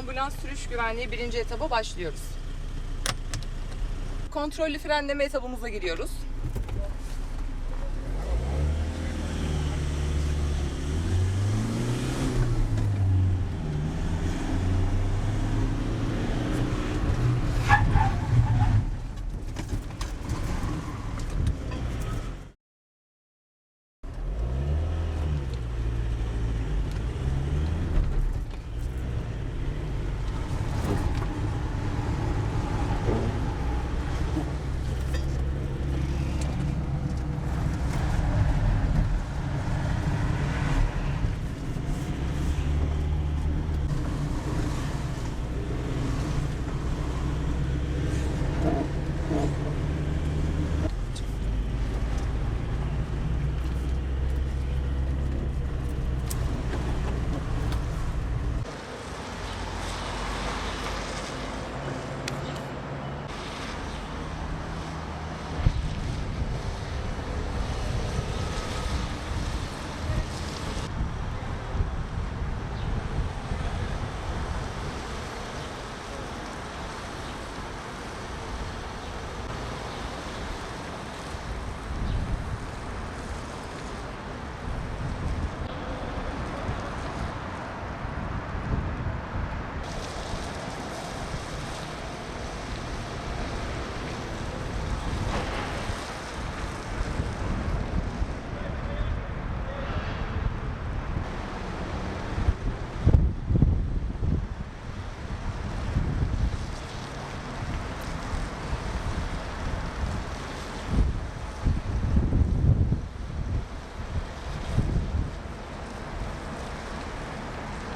ambulans sürüş güvenliği birinci etaba başlıyoruz. Kontrollü frenleme etabımıza giriyoruz.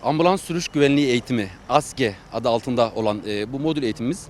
Ambulans sürüş güvenliği eğitimi ASGE adı altında olan e, bu modül eğitimimiz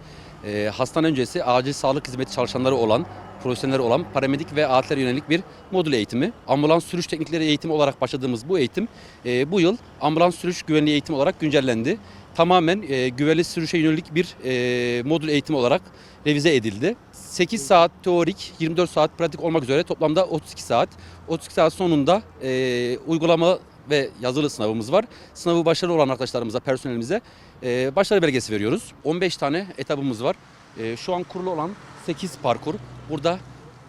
e, hastane öncesi acil sağlık hizmeti çalışanları olan profesyonelleri olan paramedik ve aletler yönelik bir modül eğitimi. Ambulans sürüş teknikleri eğitimi olarak başladığımız bu eğitim e, bu yıl ambulans sürüş güvenliği eğitimi olarak güncellendi. Tamamen e, güvenli sürüşe yönelik bir e, modül eğitimi olarak revize edildi. 8 saat teorik, 24 saat pratik olmak üzere toplamda 32 saat. 32 saat sonunda e, uygulama ve yazılı sınavımız var. Sınavı başarılı olan arkadaşlarımıza, personelimize e, başarı belgesi veriyoruz. 15 tane etabımız var. E, şu an kurulu olan 8 parkur. Burada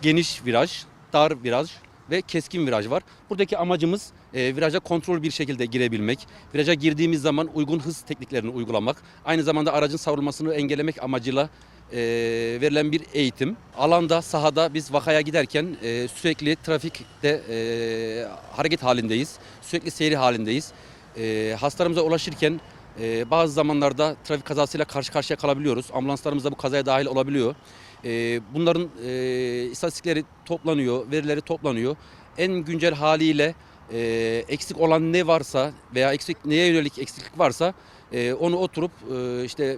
geniş viraj, dar viraj ve keskin viraj var. Buradaki amacımız e, viraja kontrol bir şekilde girebilmek. Viraja girdiğimiz zaman uygun hız tekniklerini uygulamak. Aynı zamanda aracın savrulmasını engellemek amacıyla e, verilen bir eğitim. Alanda, sahada biz vakaya giderken e, sürekli trafikte e, hareket halindeyiz. Sürekli seyri halindeyiz. E, hastalarımıza ulaşırken e, bazı zamanlarda trafik kazasıyla karşı karşıya kalabiliyoruz. Ambulanslarımız da bu kazaya dahil olabiliyor. E, bunların e, istatistikleri toplanıyor, verileri toplanıyor. En güncel haliyle e, eksik olan ne varsa veya eksik neye yönelik eksiklik varsa e, onu oturup e, işte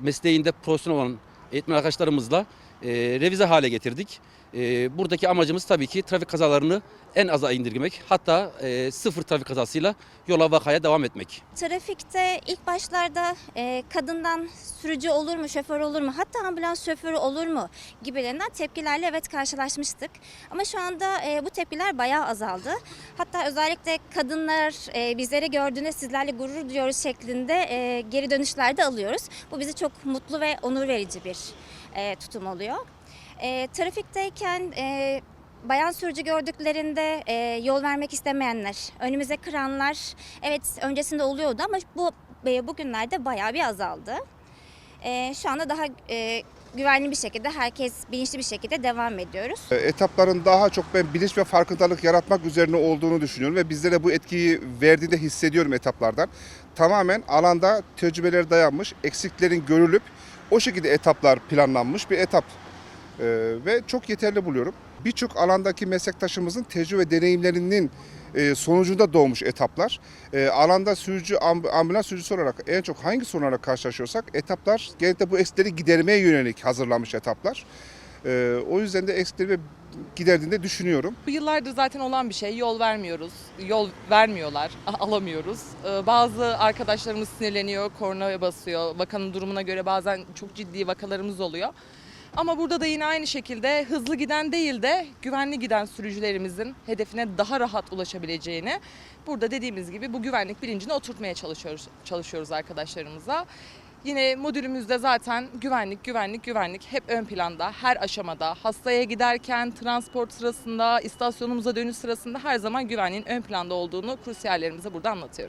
mesleğinde profesyonel olan eğitmen arkadaşlarımızla e, revize hale getirdik. E, buradaki amacımız tabii ki trafik kazalarını en aza indirgemek. Hatta e, sıfır trafik kazasıyla yola vakaya devam etmek. Trafikte ilk başlarda e, kadından sürücü olur mu, şoför olur mu, hatta ambulans şoförü olur mu gibilerinden tepkilerle evet karşılaşmıştık. Ama şu anda e, bu tepkiler bayağı azaldı. Hatta özellikle kadınlar e, bizleri gördüğünde sizlerle gurur duyuyoruz şeklinde e, geri dönüşler de alıyoruz. Bu bizi çok mutlu ve onur verici bir e, tutum oluyor. E, trafikteyken e, bayan sürücü gördüklerinde e, yol vermek istemeyenler, önümüze kıranlar evet öncesinde oluyordu ama bu e, bugünlerde bayağı bir azaldı. E, şu anda daha e, güvenli bir şekilde herkes bilinçli bir şekilde devam ediyoruz. E, Etapların daha çok ben bilinç ve farkındalık yaratmak üzerine olduğunu düşünüyorum ve bizlere bu etkiyi verdiğini hissediyorum etaplardan. Tamamen alanda tecrübeler dayanmış, eksiklerin görülüp o şekilde etaplar planlanmış bir etap E, ve çok yeterli buluyorum. Birçok alandaki meslektaşımızın tecrübe deneyimlerinin e, sonucunda doğmuş etaplar. E, alanda sürücü, amb- ambulans sürücüsü olarak en çok hangi sorunlarla karşılaşıyorsak etaplar genellikle bu eksikleri gidermeye yönelik hazırlanmış etaplar. E, o yüzden de eksikleri giderdiğini de düşünüyorum. Bu yıllardır zaten olan bir şey. Yol vermiyoruz. Yol vermiyorlar. Alamıyoruz. Ee, Bazı arkadaşlarımız sinirleniyor, kornaya basıyor. Vakanın durumuna göre bazen çok ciddi vakalarımız oluyor. Ama burada da yine aynı şekilde hızlı giden değil de güvenli giden sürücülerimizin hedefine daha rahat ulaşabileceğini burada dediğimiz gibi bu güvenlik bilincini oturtmaya çalışıyoruz çalışıyoruz arkadaşlarımıza. Yine modülümüzde zaten güvenlik, güvenlik, güvenlik hep ön planda, her aşamada. Hastaya giderken, transport sırasında, istasyonumuza dönüş sırasında her zaman güvenliğin ön planda olduğunu kursiyerlerimize burada anlatıyoruz.